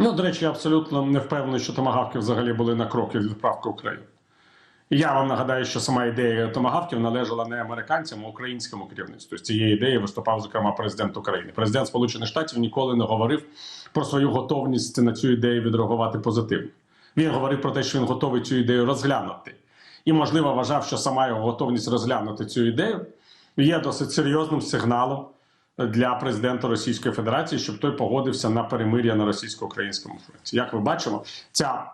Ну, до речі, я абсолютно не впевнений, що томагавки взагалі були на кроки від відправки України. Я вам нагадаю, що сама ідея томагавків належала не американцям, а українському керівництву. З цієї ідеї виступав зокрема президент України. Президент Сполучених Штатів ніколи не говорив про свою готовність на цю ідею відреагувати позитивно. Він говорив про те, що він готовий цю ідею розглянути, і можливо вважав, що сама його готовність розглянути цю ідею є досить серйозним сигналом для президента Російської Федерації, щоб той погодився на перемир'я на російсько-українському фронті. Як ми бачимо, ця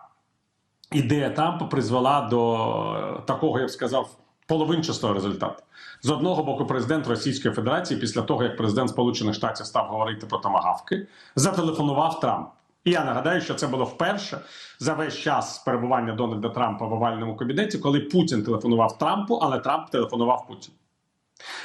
ідея Трампа призвела до такого, я б сказав, половинчастого результату. З одного боку, президент Російської Федерації, після того як президент Сполучених Штатів став говорити про томагавки, зателефонував Трамп. І я нагадаю, що це було вперше за весь час перебування Дональда Трампа в овальному кабінеті, коли Путін телефонував Трампу, але Трамп телефонував Путіну.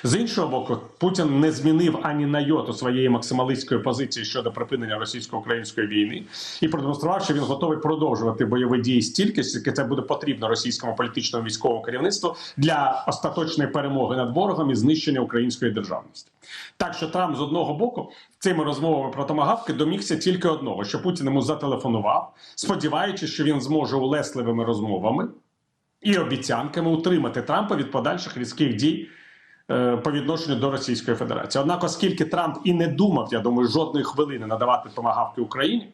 З іншого боку, Путін не змінив ані на йоту своєї максималистської позиції щодо припинення російсько-української війни і продемонстрував, що він готовий продовжувати бойові дії стільки, скільки це буде потрібно російському політичному військовому керівництву для остаточної перемоги над ворогом і знищення української державності. Так що Трамп з одного боку цими розмовами про томагавки домігся тільки одного: що Путін йому зателефонував, сподіваючись, що він зможе улесливими розмовами і обіцянками утримати Трампа від подальших різких дій по відношенню до Російської Федерації. Однак, оскільки Трамп і не думав, я думаю, жодної хвилини надавати помагавки Україні,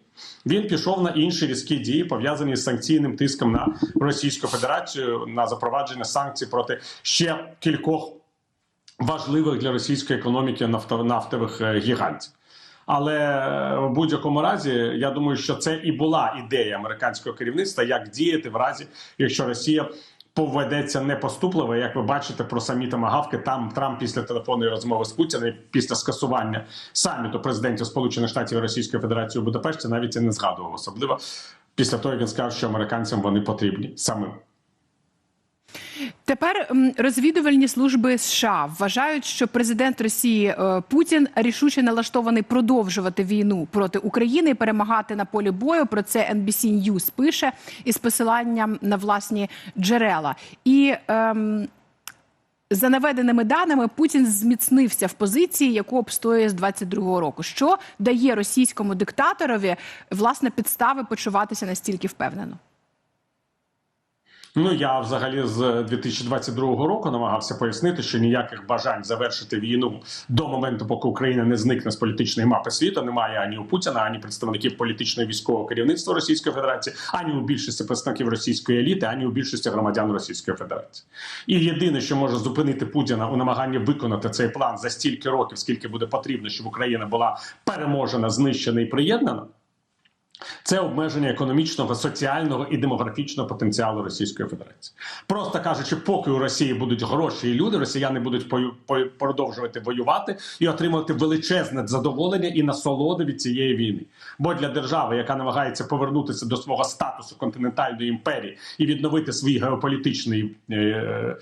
він пішов на інші різкі дії, пов'язані з санкційним тиском на Російську Федерацію на запровадження санкцій проти ще кількох важливих для російської економіки нафтових е, гігантів. Але е, в будь-якому разі, я думаю, що це і була ідея американського керівництва, як діяти в разі, якщо Росія поведеться непоступливо. Як ви бачите, про самі тамагавки там Трамп після телефонної розмови з Путіним, після скасування саміту президентів Сполучених Штатів і Російської Федерації у Будапешті навіть і не згадував, особливо після того, як він сказав, що американцям вони потрібні самим. Тепер розвідувальні служби США вважають, що президент Росії е, Путін рішуче налаштований продовжувати війну проти України і перемагати на полі бою. Про це NBC News пише із посиланням на власні джерела. І ем, за наведеними даними, Путін зміцнився в позиції, яку обстоює з 22-го року, що дає російському диктаторові власне підстави почуватися настільки впевнено. Ну я взагалі з 2022 року намагався пояснити, що ніяких бажань завершити війну до моменту, поки Україна не зникне з політичної мапи світу, немає ані у Путіна, ані представників політичного військового керівництва Російської Федерації, ані у більшості представників російської еліти, ані у більшості громадян Російської Федерації. І єдине, що може зупинити Путіна у намаганні виконати цей план за стільки років, скільки буде потрібно, щоб Україна була переможена, знищена і приєднана. Це обмеження економічного, соціального і демографічного потенціалу Російської Федерації. Просто кажучи, поки у Росії будуть гроші і люди, росіяни будуть продовжувати воювати і отримувати величезне задоволення і насолоду від цієї війни. Бо для держави, яка намагається повернутися до свого статусу континентальної імперії і відновити свій геополітичний е-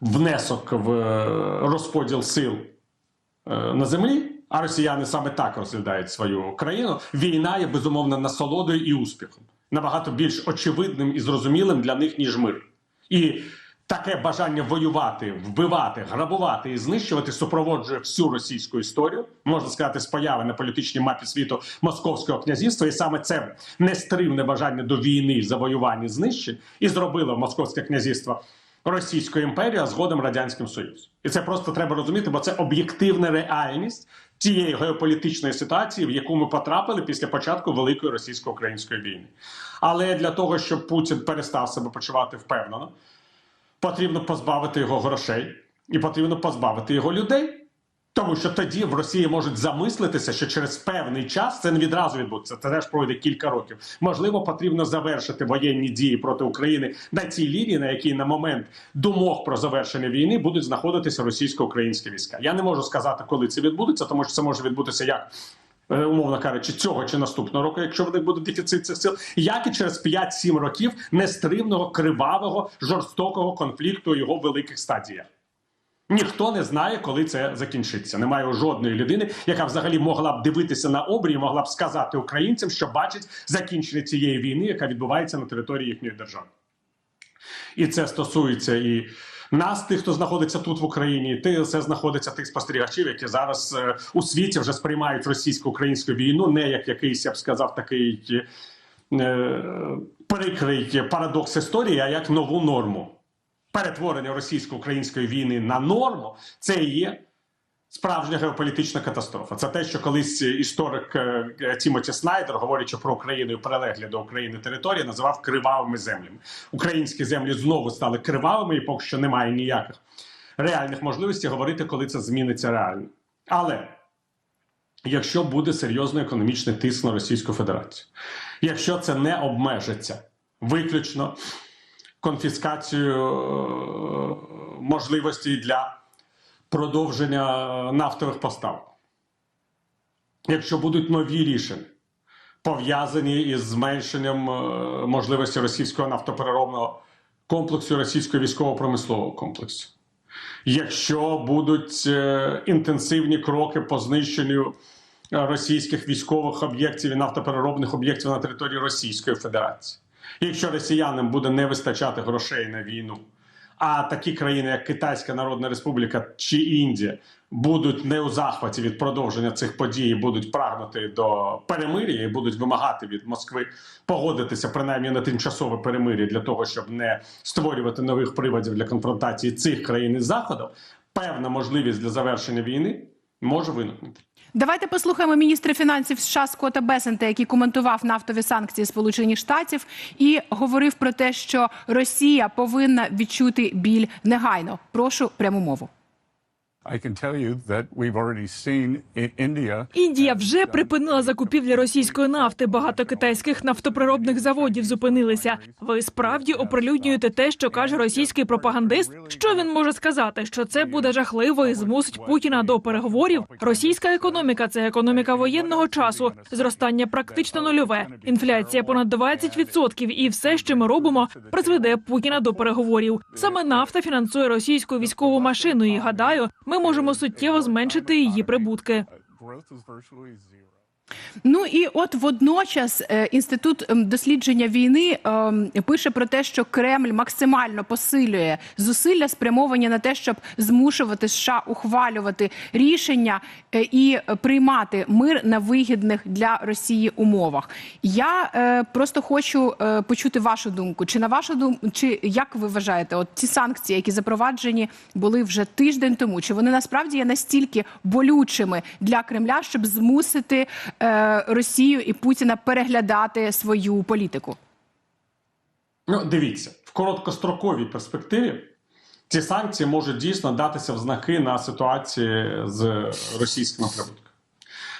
внесок в е, розподіл сил е, на землі, а росіяни саме так розглядають свою країну. Війна є безумовно насолодою і успіхом, набагато більш очевидним і зрозумілим для них ніж мир. І таке бажання воювати, вбивати, грабувати і знищувати супроводжує всю російську історію, можна сказати, з появи на політичній мапі світу Московського князівства, і саме це нестримне бажання до війни, завоювань і знищень і зробило Московське князівство Російською імперією, а згодом радянським Союзом. І це просто треба розуміти, бо це об'єктивна реальність тієї геополітичної ситуації, в яку ми потрапили після початку великої російсько-української війни. Але для того, щоб Путін перестав себе почувати впевнено, потрібно позбавити його грошей і потрібно позбавити його людей. Тому що тоді в Росії можуть замислитися, що через певний час це не відразу відбудеться. Це теж пройде кілька років. Можливо, потрібно завершити воєнні дії проти України на цій лінії, на якій на момент думок про завершення війни будуть знаходитися російсько-українські війська. Я не можу сказати, коли це відбудеться, тому що це може відбутися як. е, Умовно кажучи, цього чи наступного року, якщо в них буде дефіцит цих сил, як і через 5-7 років нестримного, кривавого, жорстокого конфлікту у його великих стадіях. Ніхто не знає, коли це закінчиться. Немає жодної людини, яка взагалі могла б дивитися на обрій, і могла б сказати українцям, що бачить закінчення цієї війни, яка відбувається на території їхньої держави. І це стосується і Нас, тих, хто знаходиться тут в Україні, ти це знаходиться тих спостерігачів, які зараз е, у світі вже сприймають російсько-українську війну, не як якийсь, я б сказав, такий е, прикрий парадокс історії, а як нову норму. Перетворення російсько-української війни на норму це і є справжня геополітична катастрофа. Це те, що колись історик е, Тімоті Снайдер, говорячи про Україну і прилеглі до України території, називав кривавими землями. Українські землі знову стали кривавими, і поки що немає ніяких реальних можливостей говорити, коли це зміниться реально. Але якщо буде серйозний економічний тиск на Російську Федерацію, якщо це не обмежиться виключно конфіскацією е, можливостей для продовження нафтових поставок. Якщо будуть нові рішення, пов'язані із зменшенням е, можливості російського нафтопереробного комплексу, російського військово-промислового комплексу, якщо будуть е, інтенсивні кроки по знищенню російських військових об'єктів і нафтопереробних об'єктів на території Російської Федерації, якщо росіянам буде не вистачати грошей на війну, а такі країни, як Китайська Народна Республіка чи Індія, будуть не у захваті від продовження цих подій, будуть прагнути до перемир'я і будуть вимагати від Москви погодитися принаймні на тимчасове перемир'я для того, щоб не створювати нових приводів для конфронтації цих країн із заходом. Певна можливість для завершення війни може виникнути. Давайте послухаємо міністра фінансів США Скотта Бесента, який коментував нафтові санкції Сполучених Штатів і говорив про те, що Росія повинна відчути біль негайно. Прошу пряму мову. Індія вже припинила закупівлі російської нафти. Багато китайських нафтоприробних заводів зупинилися. Ви справді оприлюднюєте те, що каже російський пропагандист. Що він може сказати? Що це буде жахливо і змусить Путіна до переговорів? Російська економіка це економіка воєнного часу. Зростання практично нульове. Інфляція понад 20%. І все, що ми робимо, призведе Путіна до переговорів. Саме нафта фінансує російську військову машину. І гадаю, ми можемо суттєво зменшити її прибутки. Ну і от водночас е, інститут ем, дослідження війни ем, пише про те, що Кремль максимально посилює зусилля, спрямовані на те, щоб змушувати США ухвалювати рішення е, і приймати мир на вигідних для Росії умовах. Я е, просто хочу почути вашу думку. Чи на вашу думку, чи як ви вважаєте, от ці санкції, які запроваджені були вже тиждень тому, чи вони насправді є настільки болючими для Кремля, щоб змусити Росію і Путіна переглядати свою політику? Ну, дивіться, в короткостроковій перспективі ці санкції можуть дійсно датися в знаки на ситуації з російськими прибутками.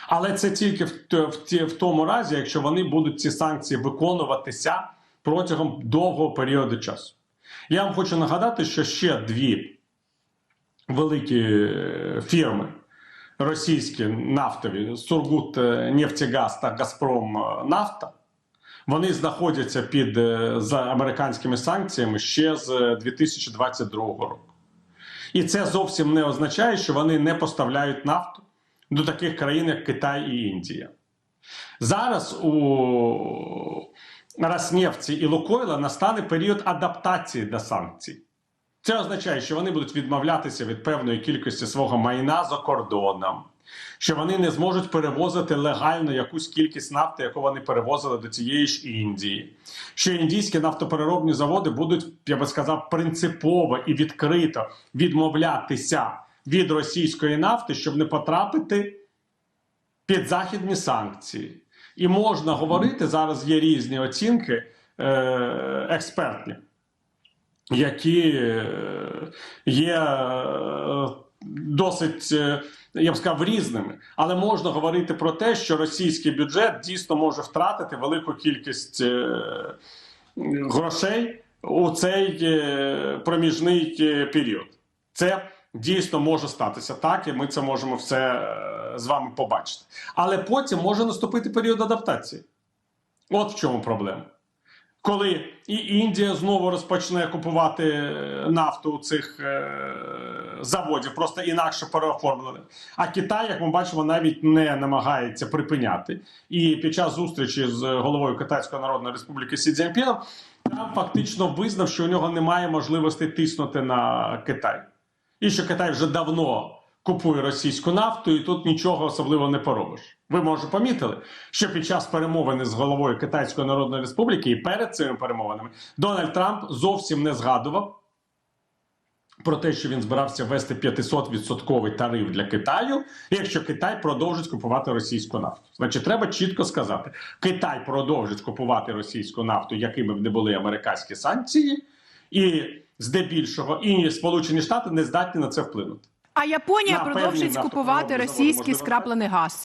Але це тільки в, в, в тому разі, якщо вони будуть ці санкції виконуватися протягом довгого періоду часу. Я вам хочу нагадати, що ще дві великі е, фірми російські нафтові Сургут е, Нефтегаз та Газпром е, Нафта. Вони знаходяться під е, за американськими санкціями ще з е, 2022 року. І це зовсім не означає, що вони не поставляють нафту до таких країн, як Китай і Індія. Зараз у Роснефті і Лукойла настане період адаптації до санкцій. Це означає, що вони будуть відмовлятися від певної кількості свого майна за кордоном, що вони не зможуть перевозити легально якусь кількість нафти, яку вони перевозили до цієї ж Індії. Що індійські нафтопереробні заводи будуть, я би сказав, принципово і відкрито відмовлятися від російської нафти, щоб не потрапити під західні санкції. І можна говорити зараз. Є різні оцінки е, експертні які е, є е, досить, е, я б сказав, різними. Але можна говорити про те, що російський бюджет дійсно може втратити велику кількість грошей у цей проміжний період. Це дійсно може статися так, і ми це можемо все з вами побачити. Але потім може наступити період адаптації. От в чому проблема. Коли і Індія знову розпочне купувати е, нафту у цих е, заводів, просто інакше переоформлених. А Китай, як ми бачимо, навіть не намагається припиняти. І під час зустрічі з головою Китайської Народної Республіки Сі Цзіньпіном Трамп фактично визнав, що у нього немає можливості тиснути на Китай, і що Китай вже давно купує російську нафту, і тут нічого особливо не поробиш. Ви може помітили, що під час перемовини з головою Китайської Народної Республіки і перед цими перемовинами Дональд Трамп зовсім не згадував про те, що він збирався ввести 500% тариф для Китаю, якщо Китай продовжить купувати російську нафту. Значить, треба чітко сказати: Китай продовжить купувати російську нафту, якими б не були американські санкції, і здебільшого і Сполучені Штати не здатні на це вплинути. А Японія продовжить скупувати російський скраплений газ.